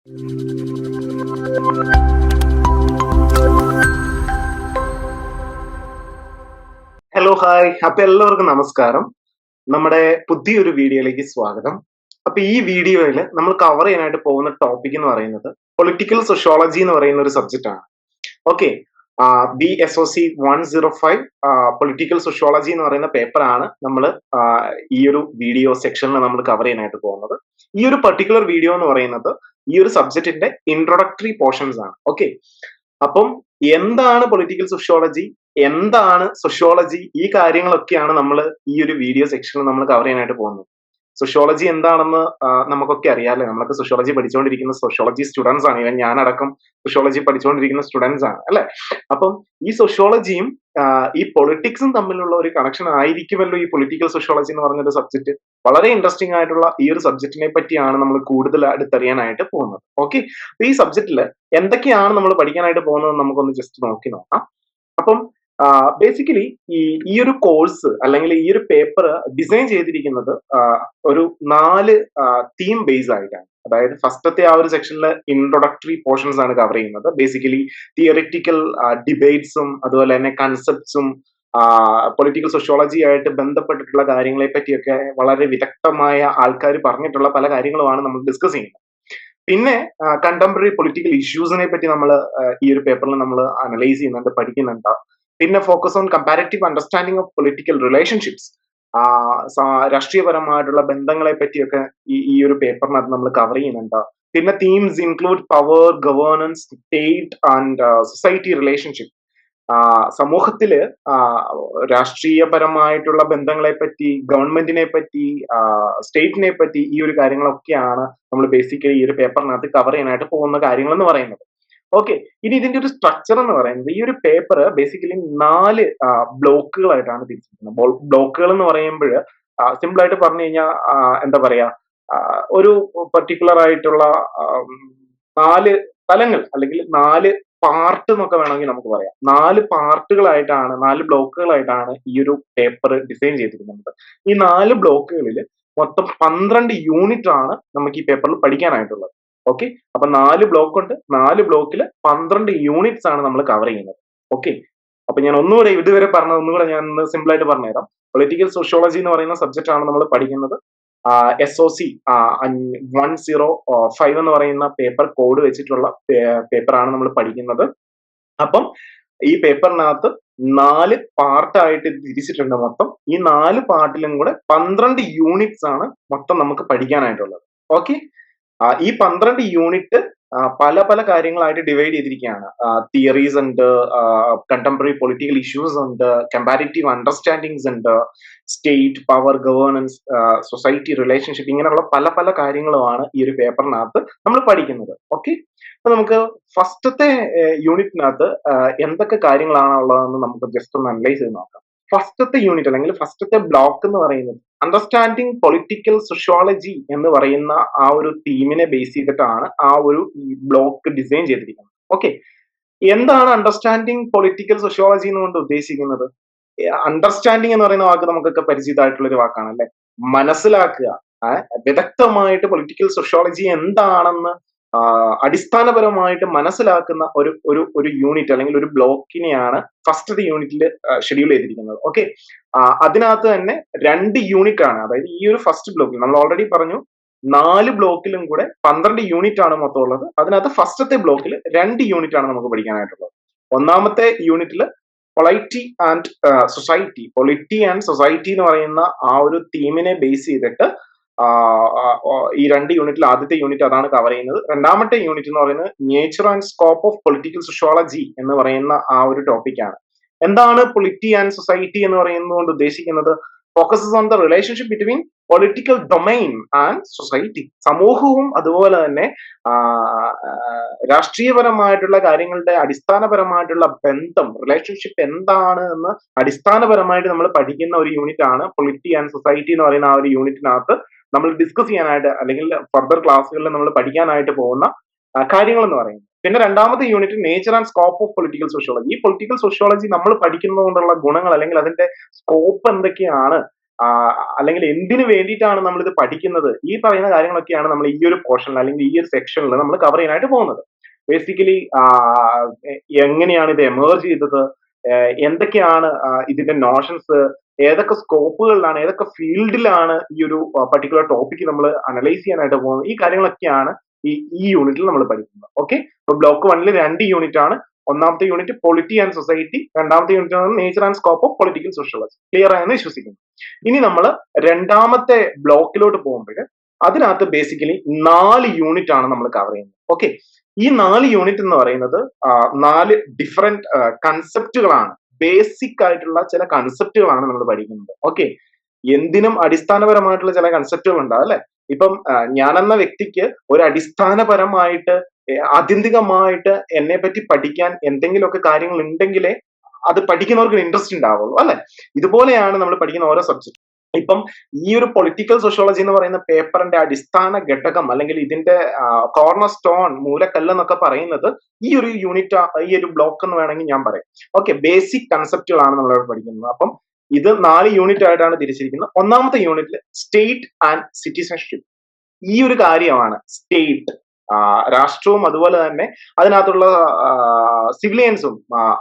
Hello hi അപ്പൊ എല്ലാവർക്കും നമസ്കാരം. നമ്മുടെ പുതിയൊരു വീഡിയോയിലേക്ക് സ്വാഗതം. അപ്പൊ ഈ വീഡിയോയിൽ നമ്മൾ കവർ ചെയ്യാനായിട്ട് പോകുന്ന ടോപ്പിക് എന്ന് പറയുന്നത് പൊളിറ്റിക്കൽ സോഷ്യോളജി എന്ന് പറയുന്ന ഒരു സബ്ജക്റ്റ് ആണ്. Okay B S O C one zero five political sociology എന്ന് പറയുന്ന പേപ്പറാണ് നമ്മൾ ഈ ഒരു വീഡിയോ സെക്ഷനിൽ നമ്മൾ കവർ ചെയ്യാനായിട്ട് പോകുന്നത്. ഈ ഒരു പെർട്ടിക്കുലർ വീഡിയോ എന്ന് പറയുന്നത് ഈ ഒരു സബ്ജക്റ്റിന്റെ ഇൻട്രൊഡക്ടറി പോർഷൻസ് ആണ്. ഓക്കെ അപ്പം എന്താണ് പൊളിറ്റിക്കൽ സോഷ്യോളജി എന്താണ് സോഷ്യോളജി ഈ കാര്യങ്ങളൊക്കെയാണ് നമ്മൾ ഈ ഒരു വീഡിയോ സെക്ഷനിൽ നമ്മൾ കവർ ചെയ്യാനായിട്ട് പോകുന്നത്. സോഷ്യോളജി എന്താണെന്ന് നമുക്കൊക്കെ അറിയാമല്ലേ നമ്മളൊക്കെ സോഷ്യോളജി പഠിച്ചുകൊണ്ടിരിക്കുന്ന സോഷ്യോളജി സ്റ്റുഡൻസ് ആണ്. ഇവൻ ഞാനടക്കം സോഷ്യോളജി പഠിച്ചുകൊണ്ടിരിക്കുന്ന സ്റ്റുഡൻസ് ആണ് അല്ലെ? അപ്പം ഈ സോഷ്യോളജിയും ഈ പൊളിറ്റിക്സും തമ്മിലുള്ള ഒരു കണക്ഷൻ ആയിരിക്കുമല്ലോ ഈ പൊളിറ്റിക്കൽ സോഷ്യോളജി എന്ന് പറഞ്ഞൊരു സബ്ജക്ട് വളരെ ഇൻട്രസ്റ്റിംഗ് ആയിട്ടുള്ള ഈ ഒരു സബ്ജക്റ്റിനെ പറ്റിയാണ് നമ്മൾ കൂടുതൽ അടുത്തറിയാനായിട്ട് പോകുന്നത്. ഓക്കെ അപ്പൊ ഈ സബ്ജക്റ്റിൽ എന്തൊക്കെയാണ് നമ്മൾ പഠിക്കാനായിട്ട് പോകുന്നത് നമുക്കൊന്ന് ജസ്റ്റ് നോക്കി നോക്കാം. അപ്പം ബേസിക്കലി ഈ ഈ ഒരു കോഴ്സ് അല്ലെങ്കിൽ ഈ ഒരു പേപ്പർ ഡിസൈൻ ചെയ്തിരിക്കുന്നത് ഒരു നാല് തീം ബേസ് ആയിട്ടാണ്. അതായത് ഫസ്റ്റത്തെ ആ ഒരു സെക്ഷനിൽ ഇൻട്രൊഡക്ടറി പോർഷൻസ് ആണ് കവർ ചെയ്യുന്നത്. ബേസിക്കലി തിയറിറ്റിക്കൽ ഡിബേറ്റ്സും അതുപോലെ തന്നെ കൺസെപ്റ്റ്സും പൊളിറ്റിക്കൽ സോഷ്യോളജി ആയിട്ട് ബന്ധപ്പെട്ടിട്ടുള്ള കാര്യങ്ങളെ പറ്റിയൊക്കെ വളരെ വിദഗ്ധമായ ആൾക്കാർ പറഞ്ഞിട്ടുള്ള പല കാര്യങ്ങളുമാണ് നമ്മൾ ഡിസ്കസ് ചെയ്യുന്നത്. പിന്നെ കണ്ടംപററി പൊളിറ്റിക്കൽ ഇഷ്യൂസിനെ പറ്റി നമ്മൾ ഈ ഒരു പേപ്പറിൽ നമ്മൾ അനലൈസ് ചെയ്യുന്നുണ്ട് പഠിക്കുന്നുണ്ട്. പിന്നെ focus on comparative understanding of political relationships രാഷ്ട്രീയപരമായിട്ടുള്ള ബന്ധങ്ങളെ പറ്റിയൊക്കെ ഈ ഈ ഒരു പേപ്പറിനകത്ത് നമ്മൾ കവർ ചെയ്യുന്നുണ്ട്. പിന്നെ themes include power governance state and society relationship സമൂഹത്തിൽ രാഷ്ട്രീയപരമായിട്ടുള്ള ബന്ധങ്ങളെ പറ്റി ഗവൺമെന്റിനെ പറ്റി സ്റ്റേറ്റിനെ പറ്റി ഈ ഒരു കാര്യങ്ങളൊക്കെയാണ് നമ്മൾ ബേസിക്കലി ഈ ഒരു പേപ്പറിനകത്ത് കവർ ചെയ്യാനായിട്ട് പോകുന്ന കാര്യങ്ങൾ എന്ന് പറയുന്നത്. ഓക്കെ ഇനി ഇതിന്റെ ഒരു സ്ട്രക്ചർ എന്ന് പറയുന്നത് ഈ ഒരു പേപ്പർ ബേസിക്കലി നാല് ബ്ലോക്കുകളായിട്ടാണ് തിരിച്ചിരിക്കുന്നത്. ബ്ലോക്കുകൾ എന്ന് പറയുമ്പോൾ സിമ്പിൾ ആയിട്ട് പറഞ്ഞു കഴിഞ്ഞാൽ എന്താ പറയാ ഒരു പർട്ടിക്കുലർ ആയിട്ടുള്ള നാല് തലങ്ങൾ അല്ലെങ്കിൽ നാല് പാർട്ട് എന്നൊക്കെ വേണമെങ്കിൽ നമുക്ക് പറയാം. നാല് പാർട്ടുകളായിട്ടാണ് നാല് ബ്ലോക്കുകളായിട്ടാണ് ഈ ഒരു പേപ്പർ ഡിസൈൻ ചെയ്തിരിക്കുന്നത്. ഈ നാല് ബ്ലോക്കുകളിൽ മൊത്തം പന്ത്രണ്ട് യൂണിറ്റ് ആണ് നമുക്ക് ഈ പേപ്പറിൽ പഠിക്കാനായിട്ടുള്ളത്. ഓക്കെ അപ്പൊ നാല് ബ്ലോക്ക് ഉണ്ട്. നാല് ബ്ലോക്കിൽ പന്ത്രണ്ട് യൂണിറ്റ്സ് ആണ് നമ്മൾ കവർ ചെയ്യുന്നത്. ഓക്കെ അപ്പൊ ഞാൻ ഒന്നുകൂടെ ഇതുവരെ പറഞ്ഞത് ഒന്നുകൂടെ ഞാൻ സിമ്പിൾ ആയിട്ട് പറഞ്ഞുതരാം. പൊളിറ്റിക്കൽ സോഷ്യോളജി എന്ന് പറയുന്ന സബ്ജക്റ്റ് ആണ് നമ്മൾ പഠിക്കുന്നത്. S O C one zero five എന്ന് പറയുന്ന പേപ്പർ കോഡ് വെച്ചിട്ടുള്ള പേപ്പർ ആണ് നമ്മൾ പഠിക്കുന്നത്. അപ്പം ഈ പേപ്പറിനകത്ത് നാല് പാർട്ടായിട്ട് തിരിച്ചിട്ടുണ്ട് മൊത്തം. ഈ നാല് പാർട്ടിലും കൂടെ പന്ത്രണ്ട് യൂണിറ്റ്സ് ആണ് മൊത്തം നമുക്ക് പഠിക്കാനായിട്ടുള്ളത്. ഓക്കെ ഈ പന്ത്രണ്ട് യൂണിറ്റ് പല പല കാര്യങ്ങളായിട്ട് ഡിവൈഡ് ചെയ്തിരിക്കുകയാണ്. തിയറീസ് ഉണ്ട് കണ്ടംപററി പൊളിറ്റിക്കൽ ഇഷ്യൂസ് ഉണ്ട് കമ്പാരിറ്റീവ് അണ്ടർസ്റ്റാൻഡിങ്സ് ഉണ്ട് state power governance society relationship ഇങ്ങനെയുള്ള പല പല കാര്യങ്ങളുമാണ് ഈ ഒരു പേപ്പറിനകത്ത് നമ്മൾ പഠിക്കുന്നത്. ഓക്കെ അപ്പൊ നമുക്ക് ഫസ്റ്റത്തെ യൂണിറ്റിനകത്ത് എന്തൊക്കെ കാര്യങ്ങളാണ് ഉള്ളതെന്ന് നമുക്ക് ജസ്റ്റ് ഒന്ന് അനലൈസ് ചെയ്ത് നോക്കാം. ഫസ്റ്റത്തെ യൂണിറ്റ് അല്ലെങ്കിൽ ഫസ്റ്റത്തെ ബ്ലോക്ക് എന്ന് പറയുന്നത് അണ്ടർസ്റ്റാൻഡിങ് പൊളിറ്റിക്കൽ സോഷ്യോളജി എന്ന് പറയുന്ന ആ ഒരു തീമിനെ ബേസ് ചെയ്തിട്ടാണ് ആ ഒരു ബ്ലോക്ക് ഡിസൈൻ ചെയ്തിരിക്കുന്നത്. ഓക്കെ എന്താണ് അണ്ടർസ്റ്റാൻഡിങ് പൊളിറ്റിക്കൽ സോഷ്യോളജി എന്നുകൊണ്ട് ഉദ്ദേശിക്കുന്നത്? അണ്ടർസ്റ്റാൻഡിങ് എന്ന് പറയുന്ന വാക്ക് നമുക്കൊക്കെ പരിചിതമായിട്ടുള്ള ഒരു വാക്കാണ് അല്ലെ മനസ്സിലാക്കുക വിദഗ്ധമായിട്ട് പൊളിറ്റിക്കൽ സോഷ്യോളജി എന്താണെന്ന് അടിസ്ഥാനപരമായിട്ട് മനസ്സിലാക്കുന്ന ഒരു ഒരു ഒരു യൂണിറ്റ് അല്ലെങ്കിൽ ഒരു ബ്ലോക്കിനെയാണ് ഫസ്റ്റ് യൂണിറ്റിൽ ഷെഡ്യൂൾ ചെയ്തിരിക്കുന്നത്. ഓക്കെ അതിനകത്ത് തന്നെ രണ്ട് യൂണിറ്റ് ആണ്. അതായത് ഈ ഒരു ഫസ്റ്റ് ബ്ലോക്കിൽ നമ്മൾ ഓൾറെഡി പറഞ്ഞു നാല് ബ്ലോക്കിലും കൂടെ പന്ത്രണ്ട് യൂണിറ്റ് ആണ് മൊത്തം ഉള്ളത്. അതിനകത്ത് ഫസ്റ്റത്തെ ബ്ലോക്കിൽ രണ്ട് യൂണിറ്റ് ആണ് നമുക്ക് പഠിക്കാനായിട്ടുള്ളത്. ഒന്നാമത്തെ യൂണിറ്റിൽ polity and society polity and society എന്ന് പറയുന്ന ആ ഒരു തീമിനെ ബേസ് ചെയ്തിട്ട് ഈ രണ്ട് യൂണിറ്റിൽ ആദ്യത്തെ യൂണിറ്റ് അതാണ് കവർ ചെയ്യുന്നത്. രണ്ടാമത്തെ യൂണിറ്റ് എന്ന് പറയുന്നത് nature and scope of political sociology എന്ന് പറയുന്ന ആ ഒരു ടോപ്പിക്കാണ് എന്താണ് പൊളിറ്റി ആൻഡ് സൊസൈറ്റി എന്ന് പറയുന്നത് കൊണ്ട് ഉദ്ദേശിക്കുന്നത്? Focuses on the relationship between political domain and society സമൂഹവും അതുപോലെ തന്നെ രാഷ്ട്രീയപരമായിട്ടുള്ള കാര്യങ്ങളുടെ അടിസ്ഥാനപരമായിട്ടുള്ള ബന്ധം റിലേഷൻഷിപ്പ് എന്താണ് എന്ന് അടിസ്ഥാനപരമായിട്ട് നമ്മൾ പഠിക്കുന്ന ഒരു യൂണിറ്റ് ആണ്. പൊളിറ്റി ആൻഡ് സൊസൈറ്റി എന്ന് പറയുന്ന ആ ഒരു യൂണിറ്റിനകത്ത് നമ്മൾ ഡിസ്കസ് ചെയ്യാനായിട്ട് അല്ലെങ്കിൽ ഫർദർ ക്ലാസ്സുകളിൽ നമ്മൾ പഠിക്കാനായിട്ട് പോകുന്ന കാര്യങ്ങൾ എന്ന് പറയുന്നത്. പിന്നെ രണ്ടാമത്തെ unit nature and scope of political sociology ഈ പൊളിറ്റിക്കൽ സോഷ്യോളജി നമ്മൾ പഠിക്കുന്നത് കൊണ്ടുള്ള ഗുണങ്ങൾ അല്ലെങ്കിൽ അതിന്റെ സ്കോപ്പ് എന്തൊക്കെയാണ് അല്ലെങ്കിൽ എന്തിനു വേണ്ടിയിട്ടാണ് നമ്മൾ ഇത് പഠിക്കുന്നത് ഈ പറയുന്ന കാര്യങ്ങളൊക്കെയാണ് നമ്മൾ ഈ ഒരു പോർഷനിൽ അല്ലെങ്കിൽ ഈ ഒരു സെക്ഷനിൽ നമ്മൾ കവർ ചെയ്യാനായിട്ട് പോകുന്നത്. ബേസിക്കലി എങ്ങനെയാണ് ഇത് എമേർജ് ചെയ്തത്? എന്തൊക്കെയാണ് ഇതിന്റെ നോഷൻസ് ഏതൊക്കെ സ്കോപ്പുകളിലാണ് ഏതൊക്കെ ഫീൽഡിലാണ് ഈ ഒരു പർട്ടിക്കുലർ ടോപ്പിക് നമ്മൾ അനലൈസ് ചെയ്യാനായിട്ട് പോകുന്നത്? ഈ കാര്യങ്ങളൊക്കെയാണ് ഈ ഈ യൂണിറ്റിൽ നമ്മൾ പഠിക്കുന്നത്. ഓക്കെ അപ്പൊ ബ്ലോക്ക് വണ്ണിൽ രണ്ട് യൂണിറ്റ് ആണ്. ഒന്നാമത്തെ യൂണിറ്റ് പൊളിറ്റി ആൻഡ് സൊസൈറ്റി രണ്ടാമത്തെ യൂണിറ്റ് ആണ് nature and scope of political sociology clear ആയെന്ന് വിശ്വസിക്കുന്നു. ഇനി നമ്മൾ രണ്ടാമത്തെ ബ്ലോക്കിലോട്ട് പോകുമ്പോൾ അതിനകത്ത് ബേസിക്കലി നാല് യൂണിറ്റ് ആണ് നമ്മൾ കവർ ചെയ്യുന്നത്. ഓക്കെ ഈ നാല് യൂണിറ്റ് എന്ന് പറയുന്നത് നാല് ഡിഫറെന്റ് കൺസെപ്റ്റുകളാണ് ബേസിക് ആയിട്ടുള്ള ചില കൺസെപ്റ്റുകളാണ് നമ്മൾ പഠിക്കുന്നത്. ഓക്കെ എന്തിനും അടിസ്ഥാനപരമായിട്ടുള്ള ചില കൺസെപ്റ്റുകൾ ഉണ്ടാവും അല്ലെ? ഇപ്പം ഞാനെന്ന വ്യക്തിക്ക് ഒരു അടിസ്ഥാനപരമായിട്ട് ആത്യന്തികമായിട്ട് എന്നെ പറ്റി പഠിക്കാൻ എന്തെങ്കിലുമൊക്കെ കാര്യങ്ങൾ ഉണ്ടെങ്കിലേ അത് പഠിക്കുന്നവർക്ക് ഇൻട്രസ്റ്റ് ഉണ്ടാവുള്ളൂ അല്ലെ? ഇതുപോലെയാണ് നമ്മൾ പഠിക്കുന്ന ഓരോ സബ്ജക്ട് ഇപ്പം ഈ ഒരു പൊളിറ്റിക്കൽ സോഷ്യോളജി എന്ന് പറയുന്ന പേപ്പറിന്റെ അടിസ്ഥാന ഘടകം അല്ലെങ്കിൽ ഇതിന്റെ കോർണർ സ്റ്റോൺ മൂലക്കല്ല് എന്നൊക്കെ പറയുന്നത് ഈ ഒരു യൂണിറ്റ് ഈ ഒരു ബ്ലോക്ക് എന്ന് വേണമെങ്കിൽ ഞാൻ പറയാം. ഓക്കെ ബേസിക് കൺസെപ്റ്റുകളാണ് നമ്മൾ ഇവിടെ പഠിക്കുന്നത്. അപ്പം ഇത് നാല് യൂണിറ്റ് ആയിട്ടാണ് തിരിച്ചിരിക്കുന്നത്. ഒന്നാമത്തെ യൂണിറ്റിൽ സ്റ്റേറ്റ് ആൻഡ് സിറ്റിസൺഷിപ്പ് ഈ ഒരു കാര്യമാണ് സ്റ്റേറ്റ് രാഷ്ട്രവും അതുപോലെ തന്നെ അതിനകത്തുള്ള സിവിലിയൻസും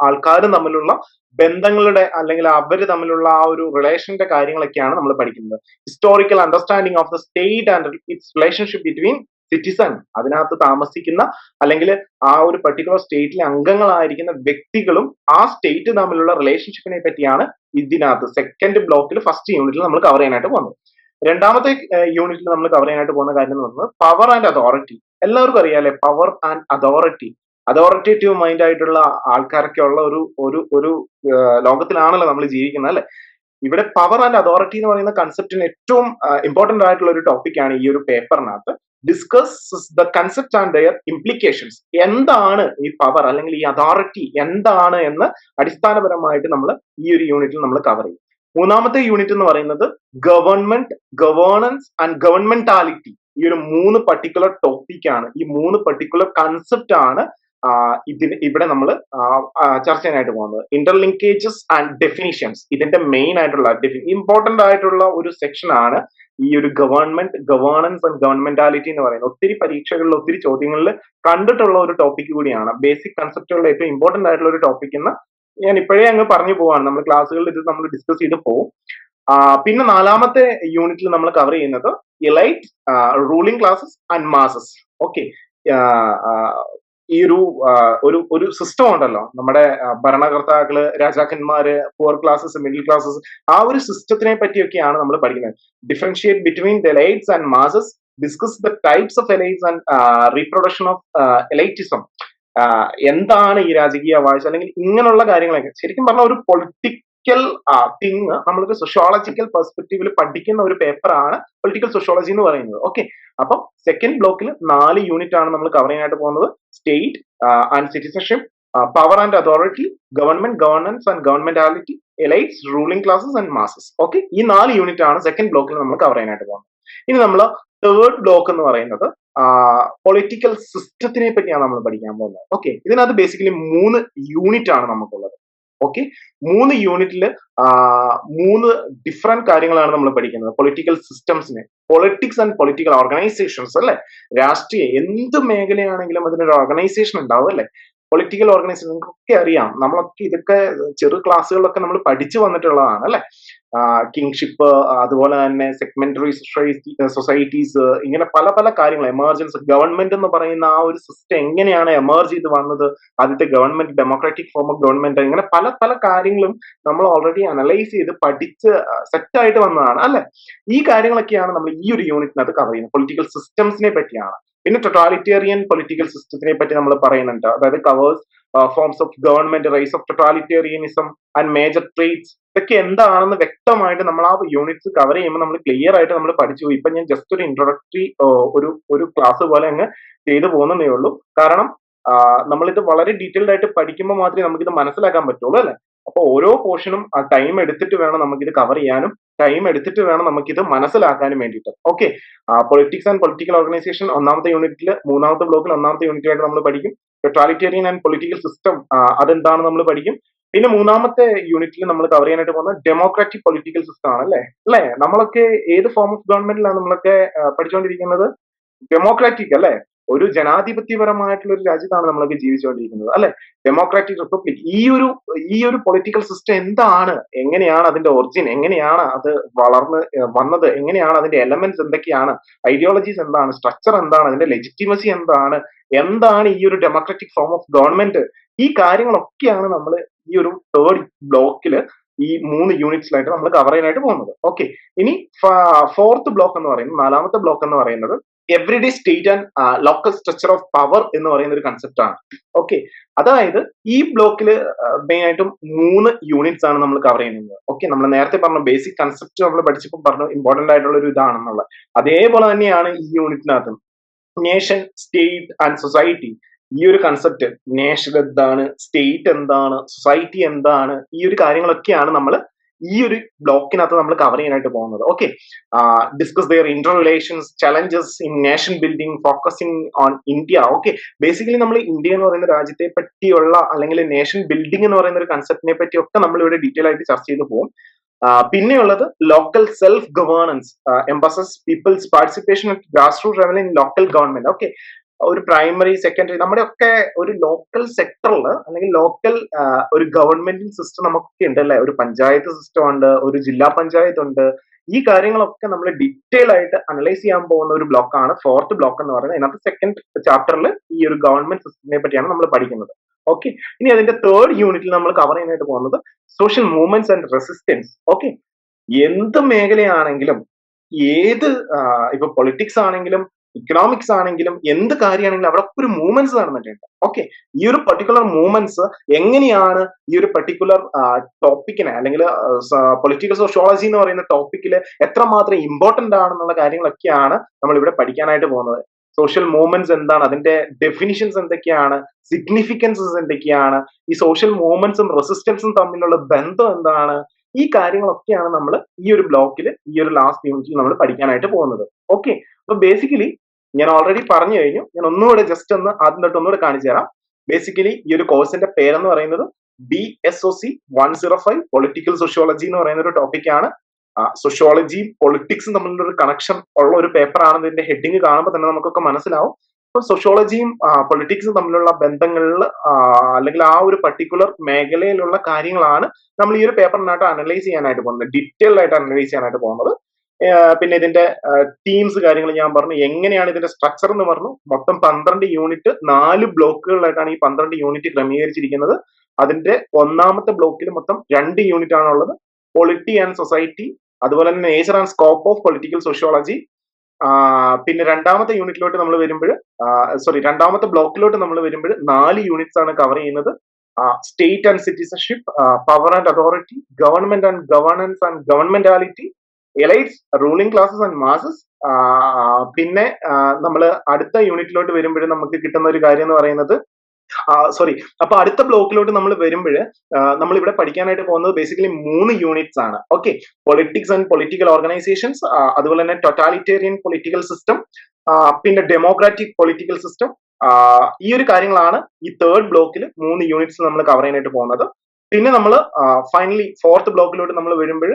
ആൾക്കാരും തമ്മിലുള്ള ബന്ധങ്ങളുടെ അല്ലെങ്കിൽ അവർ തമ്മിലുള്ള ആ ഒരു റിലേഷന്റെ കാര്യങ്ങളൊക്കെയാണ് നമ്മൾ പഠിക്കുന്നത്. Historical understanding of the state and its relationship between citizen അതിനകത്ത് താമസിക്കുന്ന അല്ലെങ്കിൽ ആ ഒരു പർട്ടിക്കുലർ സ്റ്റേറ്റിലെ അംഗങ്ങളായിരിക്കുന്ന വ്യക്തികളും ആ സ്റ്റേറ്റ് തമ്മിലുള്ള റിലേഷൻഷിപ്പിനെ പറ്റിയാണ് ഇതിനകത്ത് സെക്കൻഡ് ബ്ലോക്കിൽ ഫസ്റ്റ് യൂണിറ്റിൽ നമ്മൾ കവർ ചെയ്യാനായിട്ട് പോകുന്നത്. രണ്ടാമത്തെ യൂണിറ്റിൽ നമ്മൾ കവർ ചെയ്യാനായിട്ട് പോകുന്ന കാര്യം എന്ന് പറയുന്നത് പവർ ആൻഡ് അതോറിറ്റി എല്ലാവർക്കും അറിയാലേ power and authority authoritative mind ആയിട്ടുള്ള ആൾക്കാരൊക്കെ ഉള്ള ഒരു ഒരു ഒരു ലോകത്തിലാണല്ലോ നമ്മൾ ജീവിക്കുന്നത് അല്ലെ? ഇവിടെ പവർ ആൻഡ് അതോറിറ്റി എന്ന് പറയുന്ന കൺസെപ്റ്റിന് ഏറ്റവും ഇമ്പോർട്ടന്റ് ആയിട്ടുള്ള ഒരു ടോപ്പിക്കാണ് ഈ ഒരു പേപ്പറിനകത്ത് discuss the concept and their implications എന്താണ് ഈ പവർ അല്ലെങ്കിൽ ഈ അതോറിറ്റി എന്താണ് എന്ന് അടിസ്ഥാനപരമായിട്ട് നമ്മൾ ഈ ഒരു യൂണിറ്റിൽ നമ്മൾ കവർ ചെയ്യും. മൂന്നാമത്തെ യൂണിറ്റ് എന്ന് പറയുന്നത് ഗവൺമെന്റ് ഗവേണൻസ് ആൻഡ് ഗവൺമെന്റാലിറ്റി ഈ ഒരു മൂന്ന് പർട്ടിക്കുലർ ടോപ്പിക്കാണ് ഈ മൂന്ന് പർട്ടിക്കുലർ കൺസെപ്റ്റ് ആണ് ഇതിന് ഇവിടെ നമ്മൾ ചർച്ച ചെയ്യാനായിട്ട് പോകുന്നത്. ഇന്റർലിങ്കേജസ് ആൻഡ് ഡെഫിനിഷൻസ് ഇതിന്റെ മെയിൻ ആയിട്ടുള്ള ഇമ്പോർട്ടന്റ് ആയിട്ടുള്ള ഒരു സെക്ഷൻ ആണ് ഈ ഒരു ഗവൺമെന്റ് ഗവേണൻസ് ആൻഡ് ഗവൺമെന്റാലിറ്റി എന്ന് പറയുന്നത്. ഒത്തിരി പരീക്ഷകളിൽ ഒത്തിരി ചോദ്യങ്ങളിൽ കണ്ടിട്ടുള്ള ഒരു ടോപ്പിക് കൂടിയാണ്. ബേസിക് കൺസെപ്റ്റുകളുടെ ഏറ്റവും ഇമ്പോർട്ടന്റ് ആയിട്ടുള്ള ഒരു ടോപ്പിക് എന്ന് ഞാൻ ഇപ്പോഴേ അങ്ങ് പറഞ്ഞു പോവാണ്. നമ്മൾ ക്ലാസ്സുകളിൽ ഇത് നമ്മൾ ഡിസ്കസ് ചെയ്ത് പോകും പിന്നെ നാലാമത്തെ യൂണിറ്റിൽ നമ്മൾ കവർ ചെയ്യുന്നത് elite ruling classes and masses okay ഈ ഒരു ആ, ഒരു ഒരു സിസ്റ്റം ഉണ്ടല്ലോ. നമ്മുടെ ആ, ഭരണകർത്താക്കൾ രാജാക്കന്മാര് പുവർ ക്ലാസ്സസ് മിഡിൽ ക്ലാസ്സസ് ആ ഒരു സിസ്റ്റത്തിനെ പറ്റിയൊക്കെയാണ് നമ്മൾ പഠിക്കുന്നത്. Differentiate between the elites and masses discuss the types of elites and reproduction of elitism എന്താണ് ഈ രാജകീയ വാഴ്ച? അല്ലെങ്കിൽ ഇങ്ങനെയുള്ള കാര്യങ്ങളൊക്കെ. ശരിക്കും പറഞ്ഞ ഒരു തിങ് നമ്മളൊരു സോഷ്യോളജിക്കൽ പെർസ്പെക്റ്റീവിൽ പഠിക്കുന്ന ഒരു പേപ്പറാണ് പൊളിറ്റിക്കൽ സോഷ്യോളജി എന്ന് പറയുന്നത്. ഓക്കെ അപ്പം സെക്കൻഡ് ബ്ലോക്കിൽ നാല് യൂണിറ്റ് ആണ് നമ്മൾ കവർ ചെയ്യാനായിട്ട് പോകുന്നത്. State and citizenship power and authority government governance and governmentality elites ruling classes and masses okay ഈ നാല് യൂണിറ്റ് ആണ് സെക്കൻഡ് ബ്ലോക്കിൽ നമ്മൾ കവർ ചെയ്യാനായിട്ട് പോകുന്നത്. ഇനി നമ്മൾ തേർഡ് ബ്ലോക്ക് എന്ന് പറയുന്നത് പൊളിറ്റിക്കൽ സിസ്റ്റത്തിനെ പറ്റിയാണ് നമ്മൾ പഠിക്കാൻ പോകുന്നത്. ഓക്കെ ഇതിനകത്ത് ബേസിക്കലി മൂന്ന് യൂണിറ്റ് ആണ് നമുക്കുള്ളത്. ഓക്കെ മൂന്ന് യൂണിറ്റിൽ മൂന്ന് ഡിഫറെന്റ് കാര്യങ്ങളാണ് നമ്മൾ പഠിക്കുന്നത്. പൊളിറ്റിക്കൽ സിസ്റ്റംസിനെ പൊളിറ്റിക്സ് ആൻഡ് പൊളിറ്റിക്കൽ ഓർഗനൈസേഷൻസ് അല്ലെ? രാഷ്ട്രീയ എന്ത് മേഖലയാണെങ്കിലും അതിനൊരു ഓർഗനൈസേഷൻ ഉണ്ടാവും അല്ലെ? പൊളിറ്റിക്കൽ ഓർഗനൈസേഷൻ നിങ്ങൾക്കൊക്കെ അറിയാം. നമ്മളൊക്കെ ഇതൊക്കെ ചെറു ക്ലാസ്സുകളിലൊക്കെ നമ്മൾ പഠിച്ചു വന്നിട്ടുള്ളതാണ് അല്ലെ? കിങ്ഷിപ്പ് അതുപോലെ തന്നെ സെഗ്മെന്ററി സൊസൈറ്റീസ് ഇങ്ങനെ പല പല കാര്യങ്ങൾ എമർജൻസ് ഗവൺമെന്റ് എന്ന് പറയുന്ന ആ ഒരു സിസ്റ്റം എങ്ങനെയാണ് എമർജ് ചെയ്ത് വന്നത്? ആദ്യത്തെ government democratic form of government ഇങ്ങനെ പല പല കാര്യങ്ങളും നമ്മൾ ഓൾറെഡി അനലൈസ് ചെയ്ത് പഠിച്ച് സെറ്റായിട്ട് വന്നതാണ് അല്ലെ? ഈ കാര്യങ്ങളൊക്കെയാണ് നമ്മൾ ഈ ഒരു യൂണിറ്റിനകത്ത് കവർ ചെയ്യുന്നത്. പൊളിറ്റിക്കൽ സിസ്റ്റംസിനെ പറ്റിയാണ്. പിന്നെ ടൊട്ടാലിറ്റേറിയൻ പൊളിറ്റിക്കൽ സിസ്റ്റത്തിനെ പറ്റി നമ്മൾ പറയുന്നുണ്ട്. അതായത് covers forms of government rise of totalitarianism and major traits ഇതൊക്കെ എന്താണെന്ന് വ്യക്തമായിട്ട് നമ്മൾ ആ യൂണിറ്റ്സ് കവർ ചെയ്യുമ്പോൾ നമ്മൾ ക്ലിയർ ആയിട്ട് നമ്മൾ പഠിച്ചു പോയി. ഇപ്പൊ ഞാൻ ജസ്റ്റ് ഒരു ഇൻട്രൊഡക്ടറി ഒരു ഒരു ക്ലാസ് പോലെ അങ്ങ് ചെയ്തു പോകുന്നതേ ഉള്ളൂ. കാരണം നമ്മളിത് വളരെ ഡീറ്റെയിൽഡ് ആയിട്ട് പഠിക്കുമ്പോൾ മാത്രമേ നമുക്കിത് മനസ്സിലാക്കാൻ പറ്റുള്ളൂ അല്ലെ? അപ്പൊ ഓരോ പോർഷനും ടൈം എടുത്തിട്ട് വേണം നമുക്കിത് കവർ ചെയ്യാനും ടൈം എടുത്തിട്ട് വേണം നമുക്കിത് മനസ്സിലാക്കാനും വേണ്ടിയിട്ട്. Okay politics and political organization ഒന്നാമത്തെ യൂണിറ്റിൽ മൂന്നാമത്തെ ബ്ലോക്കിൽ ഒന്നാമത്തെ യൂണിറ്റിലായിട്ട് നമ്മൾ പഠിക്കും. ടൊട്ടാലിറ്റേറിയൻ ആൻഡ് പൊളിറ്റിക്കൽ സിസ്റ്റം അതെന്താണ് നമ്മൾ പഠിക്കും? പിന്നെ മൂന്നാമത്തെ യൂണിറ്റിൽ നമ്മൾ കവർ ചെയ്യാനായിട്ട് പോകുന്നത് ഡെമോക്രാറ്റിക് പൊളിറ്റിക്കൽ സിസ്റ്റം ആണ് അല്ലേ? അല്ലേ? നമ്മളൊക്കെ ഏത് ഫോം ഓഫ് ഗവൺമെന്റിലാണ് നമ്മളൊക്കെ പഠിച്ചുകൊണ്ടിരിക്കുന്നത് ഡെമോക്രാറ്റിക് അല്ലെ? ഒരു ജനാധിപത്യപരമായിട്ടുള്ള ഒരു രാജ്യത്താണ് നമ്മളൊക്കെ ജീവിച്ചുകൊണ്ടിരിക്കുന്നത് അല്ലെ? ഡെമോക്രാറ്റിക് റിപ്പബ്ലിക് ഈ ഒരു ഈ ഒരു പൊളിറ്റിക്കൽ സിസ്റ്റം എന്താണ്? എങ്ങനെയാണ് അതിന്റെ ഒറിജിൻ എങ്ങനെയാണ് അത് വളർന്ന് വന്നത്? എങ്ങനെയാണ് അതിന്റെ എലമെന്റ്സ് എന്തൊക്കെയാണ്? ഐഡിയോളജീസ് എന്താണ്? സ്ട്രക്ചർ എന്താണ്? അതിന്റെ ലെജിറ്റിമസി എന്താണ്? എന്താണ് ഈ ഒരു ഡെമോക്രാറ്റിക് ഫോം ഓഫ് ഗവൺമെന്റ് ഈ കാര്യങ്ങളൊക്കെയാണ് നമ്മൾ ഈ ഒരു തേർഡ് ബ്ലോക്കിൽ ഈ മൂന്ന് യൂണിറ്റ്സിലായിട്ട് നമ്മൾ കവർ ചെയ്യാനായിട്ട് പോകുന്നത്. ഓക്കെ ഇനി ഫോർത്ത് ബ്ലോക്ക് എന്ന് പറയുന്നത് നാലാമത്തെ ബ്ലോക്ക് എന്ന് പറയുന്നത് everyday state and local structure of power എന്ന് പറയുന്ന ഒരു കൺസെപ്റ്റ് ആണ്. ഓക്കെ അതായത് ഈ ബ്ലോക്കിൽ മെയിൻ ആയിട്ടും മൂന്ന് യൂണിറ്റ്സ് ആണ് നമ്മൾ കവർ ചെയ്യുന്നത്. ഓക്കെ നമ്മൾ നേരത്തെ പറഞ്ഞ ബേസിക് കൺസെപ്റ്റ് നമ്മൾ പഠിച്ചപ്പോൾ പറഞ്ഞു ഇമ്പോർട്ടന്റ് ആയിട്ടുള്ള ഒരു ഇതാണെന്നുള്ളത് അതേപോലെ തന്നെയാണ് ഈ യൂണിറ്റിനകത്തും നേഷൻ സ്റ്റേറ്റ് ആൻഡ് സൊസൈറ്റി ഈ ഒരു കൺസെപ്റ്റ് നേഷൻ എന്താണ് സ്റ്റേറ്റ് എന്താണ് സൊസൈറ്റി എന്താണ് ഈ ഒരു കാര്യങ്ങളൊക്കെയാണ് നമ്മൾ ഈ ഒരു ബ്ലോക്കിനകത്ത് നമ്മൾ കവർ ചെയ്യാനായിട്ട് പോകുന്നത്. Okay discuss their interrelations challenges in nation building focusing on India okay basically നമ്മൾ ഇന്ത്യ എന്ന് പറയുന്ന രാജ്യത്തെ പറ്റിയുള്ള അല്ലെങ്കിൽ നേഷൻ ബിൽഡിംഗ് എന്ന് പറയുന്ന ഒരു കൺസെപ്റ്റിനെ പറ്റിയൊക്കെ നമ്മൾ ഇവിടെ ഡീറ്റെയിൽ ആയിട്ട് ചർച്ച ചെയ്ത് പോകും. പിന്നെയുള്ളത് local self governance emphases people's participation grass root level in local government okay ഒരു പ്രൈമറി സെക്കൻഡറി നമ്മുടെ ഒക്കെ ഒരു ലോക്കൽ സെക്ടറിൽ അല്ലെങ്കിൽ ലോക്കൽ ഒരു ഗവൺമെന്റ് സിസ്റ്റം നമുക്കൊക്കെ ഉണ്ട് അല്ലെ? ഒരു പഞ്ചായത്ത് സിസ്റ്റം ഉണ്ട് ഒരു ജില്ലാ പഞ്ചായത്ത് ഉണ്ട്. ഈ കാര്യങ്ങളൊക്കെ നമ്മൾ ഡീറ്റെയിൽ ആയിട്ട് അനലൈസ് ചെയ്യാൻ പോകുന്ന ഒരു ബ്ലോക്കാണ് ഫോർത്ത് ബ്ലോക്ക് എന്ന് പറയുന്നത്. ഇതിനകത്ത് സെക്കൻഡ് ചാപ്റ്ററിൽ ഈ ഒരു ഗവൺമെന്റ് സിസ്റ്റത്തിനെ പറ്റിയാണ് നമ്മൾ പഠിക്കുന്നത്. ഓക്കെ ഇനി അതിന്റെ തേർഡ് യൂണിറ്റിൽ നമ്മൾ കവർ ചെയ്യാനായിട്ട് പോകുന്നത് social movements and resistance okay എന്ത് മേഖലയാണെങ്കിലും ഏത് ഇപ്പൊ പൊളിറ്റിക്സ് ആണെങ്കിലും ഇക്കണോമിക്സ് ആണെങ്കിലും എന്ത് കാര്യമാണെങ്കിലും അവിടെ ഒരു മൂവ്മെന്റ്സ് നടന്നിട്ടുണ്ട്. ഓക്കെ ഈ ഒരു പർട്ടിക്കുലർ മൂവ്മെന്റ്സ് എങ്ങനെയാണ് ഈ ഒരു പർട്ടിക്കുലർ ടോപ്പിക്കിനെ അല്ലെങ്കിൽ പൊളിറ്റിക്കൽ സോഷ്യോളജി എന്ന് പറയുന്ന ടോപ്പിക്കിൽ എത്രമാത്രം ഇമ്പോർട്ടന്റ് ആണെന്നുള്ള കാര്യങ്ങളൊക്കെയാണ് നമ്മൾ ഇവിടെ പഠിക്കാനായിട്ട് പോകുന്നത്. സോഷ്യൽ മൂവ്മെന്റ്സ് എന്താണ്? അതിന്റെ ഡെഫിനിഷൻസ് എന്തൊക്കെയാണ്? സിഗ്നിഫിക്കൻസസ് എന്തൊക്കെയാണ്? ഈ സോഷ്യൽ മൂവ്മെന്റ്സും റെസിസ്റ്റൻസും തമ്മിലുള്ള ബന്ധം എന്താണ്? ഈ കാര്യങ്ങളൊക്കെയാണ് നമ്മൾ ഈ ഒരു ബ്ലോക്കിൽ ഈ ഒരു ലാസ്റ്റ് യൂണിറ്റിൽ നമ്മൾ പഠിക്കാനായിട്ട് പോകുന്നത്. ഓക്കെ അപ്പൊ ബേസിക്കലി ഞാൻ ഓൾറെഡി പറഞ്ഞു കഴിഞ്ഞു. ഞാൻ ഒന്നുകൂടെ ജസ്റ്റ് ഒന്ന് ആദ്യം തൊട്ട് ഒന്നുകൂടെ കാണിച്ചു തരാം. ബേസിക്കലി ഈ ഒരു കോഴ്സിന്റെ പേരെന്ന് പറയുന്നത് B S O C one zero five political sociology എന്ന് പറയുന്ന ഒരു ടോപ്പിക്കാണ് സോഷ്യോളജിയും പൊളിറ്റിക്സും തമ്മിലുള്ള ഒരു കണക്ഷൻ ഉള്ള ഒരു പേപ്പർ ആണ് ഇതിന്റെ ഹെഡിങ് കാണുമ്പോൾ തന്നെ നമുക്കൊക്കെ മനസ്സിലാവും. ഇപ്പൊ സോഷ്യോളജിയും പൊളിറ്റിക്സും തമ്മിലുള്ള ബന്ധങ്ങളിൽ അല്ലെങ്കിൽ ആ ഒരു പർട്ടിക്കുലർ മേഖലയിലുള്ള കാര്യങ്ങളാണ് നമ്മൾ ഈ ഒരു പേപ്പറിനകത്ത് അനലൈസ് ചെയ്യാനായിട്ട് പോകുന്നത്. ഡീറ്റെയിൽഡ് ആയിട്ട് അനലൈസ് ചെയ്യാനായിട്ട് പോകുന്നത്. പിന്നെ ഇതിന്റെ ടീംസ് കാര്യങ്ങൾ ഞാൻ പറഞ്ഞു. എങ്ങനെയാണ് ഇതിന്റെ സ്ട്രക്ചർ എന്ന് പറഞ്ഞു. മൊത്തം പന്ത്രണ്ട് യൂണിറ്റ് നാല് ബ്ലോക്കുകളിലായിട്ടാണ് ഈ പന്ത്രണ്ട് യൂണിറ്റ് ക്രമീകരിച്ചിരിക്കുന്നത്. അതിന്റെ ഒന്നാമത്തെ ബ്ലോക്കിൽ മൊത്തം രണ്ട് യൂണിറ്റ് ആണുള്ളത്. പൊളിറ്റി ആൻഡ് സൊസൈറ്റി അതുപോലെ തന്നെ nature and scope of political sociology പിന്നെ രണ്ടാമത്തെ യൂണിറ്റിലോട്ട് നമ്മൾ വരുമ്പോൾ സോറി രണ്ടാമത്തെ ബ്ലോക്കിലോട്ട് നമ്മൾ വരുമ്പോൾ നാല് യൂണിറ്റ്സ് ആണ് കവർ ചെയ്യുന്നത്. State and citizenship power and authority government and governance and governmentality elites ruling classes and masses പിന്നെ നമ്മൾ അടുത്ത യൂണിറ്റിലോട്ട് വരുമ്പോഴും നമുക്ക് കിട്ടുന്ന ഒരു കാര്യം എന്ന് പറയുന്നത് സോറി അപ്പൊ അടുത്ത ബ്ലോക്കിലോട്ട് നമ്മൾ വരുമ്പോൾ നമ്മൾ ഇവിടെ പഠിക്കാനായിട്ട് പോകുന്നത് ബേസിക്കലി മൂന്ന് യൂണിറ്റ്സ് ആണ്. Okay politics and political organizations അതുപോലെ തന്നെ ടൊട്ടാലിറ്റേറിയൻ പൊളിറ്റിക്കൽ സിസ്റ്റം പിന്നെ ഡെമോക്രാറ്റിക് പൊളിറ്റിക്കൽ സിസ്റ്റം ഈ ഒരു കാര്യങ്ങളാണ് ഈ തേർഡ് ബ്ലോക്കിൽ മൂന്ന് യൂണിറ്റ്സ് നമ്മൾ കവർ ചെയ്യാനായിട്ട് പോകുന്നത്. പിന്നെ നമ്മൾ ഫൈനലി ഫോർത്ത് ബ്ലോക്കിലോട്ട് നമ്മൾ വരുമ്പോൾ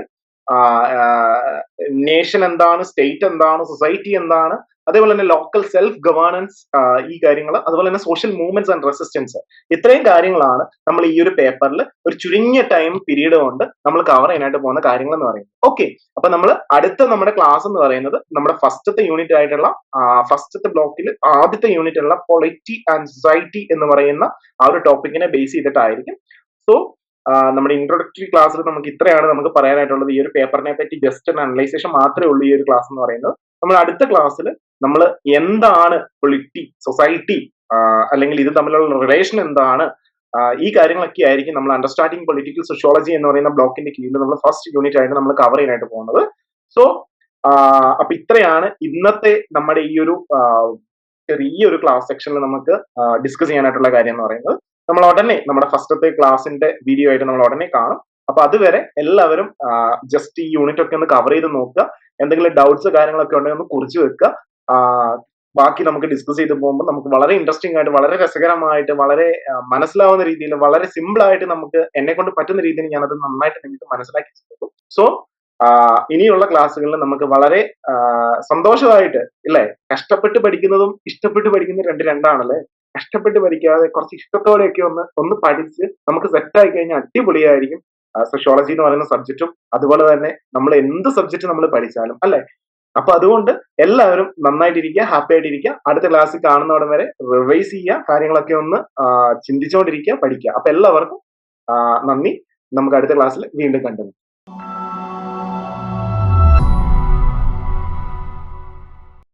നേഷൻ എന്താണ് സ്റ്റേറ്റ് എന്താണ് സൊസൈറ്റി എന്താണ് അതേപോലെ തന്നെ ലോക്കൽ സെൽഫ് ഗവേണൻസ് ഈ കാര്യങ്ങൾ അതുപോലെ തന്നെ സോഷ്യൽ മൂവ്മെന്റ്സ് ആൻഡ് റെസിസ്റ്റൻസ് ഇത്രയും കാര്യങ്ങളാണ് നമ്മൾ ഈ ഒരു പേപ്പറിൽ ഒരു ചുരുങ്ങിയ ടൈം പീരീഡ് കൊണ്ട് നമ്മൾ കവർ ചെയ്യാനായിട്ട് പോകുന്ന കാര്യങ്ങൾ എന്ന് പറയുന്നത്. ഓക്കെ അപ്പൊ നമ്മൾ അടുത്ത നമ്മുടെ ക്ലാസ് എന്ന് പറയുന്നത് നമ്മുടെ ഫസ്റ്റത്തെ യൂണിറ്റ് ആയിട്ടുള്ള ഫസ്റ്റത്തെ ബ്ലോക്കിൽ ആദ്യത്തെ യൂണിറ്റ് ഉള്ള പൊളിറ്റി ആൻഡ് സൊസൈറ്റി എന്ന് പറയുന്ന ആ ഒരു ടോപ്പിക്കിനെ ബേസ് ചെയ്തിട്ടായിരിക്കും. സോ നമ്മുടെ ഇൻട്രൊഡക്ടറി ക്ലാസ്സിൽ നമുക്ക് ഇത്രയാണ് നമുക്ക് പറയാനായിട്ടുള്ളത്. ഈ ഒരു പേപ്പറിനെ പറ്റി ജസ്റ്റ് ഒരു അനലൈസേഷൻ മാത്രമേ ഉള്ളൂ ഈ ഒരു ക്ലാസ് എന്ന് പറയുന്നത്. നമ്മൾ അടുത്ത ക്ലാസ്സിൽ നമ്മൾ എന്താണ് പൊളിറ്റി സൊസൈറ്റി അല്ലെങ്കിൽ ഇത് തമ്മിലുള്ള റിലേഷൻ എന്താണ് ഈ കാര്യങ്ങളൊക്കെ ആയിരിക്കും നമ്മൾ അണ്ടർസ്റ്റാൻഡിങ് പൊളിറ്റിക്കൽ സോഷ്യോളജി എന്ന് പറയുന്ന ബ്ലോക്കിന്റെ കീഴിൽ നമ്മൾ ഫസ്റ്റ് യൂണിറ്റ് ആയിട്ട് നമ്മൾ കവർ ചെയ്യാനായിട്ട് പോകുന്നത്. സോ അപ്പൊ ഇത്രയാണ് ഇന്നത്തെ നമ്മുടെ ഈ ഒരു ചെറിയ ഒരു ക്ലാസ് സെക്ഷനിൽ നമുക്ക് ഡിസ്കസ് ചെയ്യാനായിട്ടുള്ള കാര്യം എന്ന് പറയുന്നത്. നമ്മൾ ഉടനെ നമ്മുടെ ഫസ്റ്റത്തെ ക്ലാസിന്റെ വീഡിയോ ആയിട്ട് നമ്മൾ ഉടനെ കാണും. അപ്പൊ അതുവരെ എല്ലാവരും ജസ്റ്റ് ഈ യൂണിറ്റ് ഒക്കെ ഒന്ന് കവർ ചെയ്ത് നോക്കുക. എന്തെങ്കിലും ഡൗട്ട്സ് കാര്യങ്ങളൊക്കെ ഉണ്ടെങ്കിൽ ഒന്ന് കുറിച്ച് വെക്കുക. ബാക്കി നമുക്ക് ഡിസ്കസ് ചെയ്ത് പോകുമ്പോൾ നമുക്ക് വളരെ ഇൻട്രസ്റ്റിംഗ് ആയിട്ട് വളരെ രസകരമായിട്ട് വളരെ മനസ്സിലാവുന്ന രീതിയിൽ വളരെ സിമ്പിൾ ആയിട്ട് നമുക്ക് എന്നെ കൊണ്ട് പറ്റുന്ന രീതിയിൽ ഞാനത് നന്നായിട്ട് നിങ്ങൾക്ക് മനസ്സിലാക്കി തരും സോ ഇനിയുള്ള ക്ലാസ്സുകളിൽ നമുക്ക് വളരെ സന്തോഷമായിട്ട് ഇല്ലേ? കഷ്ടപ്പെട്ട് പഠിക്കുന്നതും ഇഷ്ടപ്പെട്ട് പഠിക്കുന്നതും രണ്ട് രണ്ടാണല്ലേ? കഷ്ടപ്പെട്ട് പഠിക്കാതെ കുറച്ച് ഇഷ്ടത്തോടെയൊക്കെ ഒന്ന് ഒന്ന് പഠിച്ച് നമുക്ക് സെറ്റ് ആയി കഴിഞ്ഞാൽ അടിപൊളിയായിരിക്കും. സോഷ്യോളജി എന്ന് പറയുന്ന സബ്ജക്റ്റും അതുപോലെ തന്നെ നമ്മൾ എന്ത് സബ്ജക്റ്റ് നമ്മൾ പഠിച്ചാലും അല്ലെ? അപ്പൊ അതുകൊണ്ട് എല്ലാവരും നന്നായിട്ടിരിക്കുക ഹാപ്പി ആയിട്ടിരിക്കുക അടുത്ത ക്ലാസ്സിൽ കാണുന്നവിടം വരെ റിവൈസ് ചെയ്യുക കാര്യങ്ങളൊക്കെ ഒന്ന് ചിന്തിച്ചുകൊണ്ടിരിക്കുക പഠിക്കുക. അപ്പൊ എല്ലാവർക്കും നന്ദി. നമുക്ക് അടുത്ത ക്ലാസ്സിൽ വീണ്ടും കണ്ടുമുട്ടാം.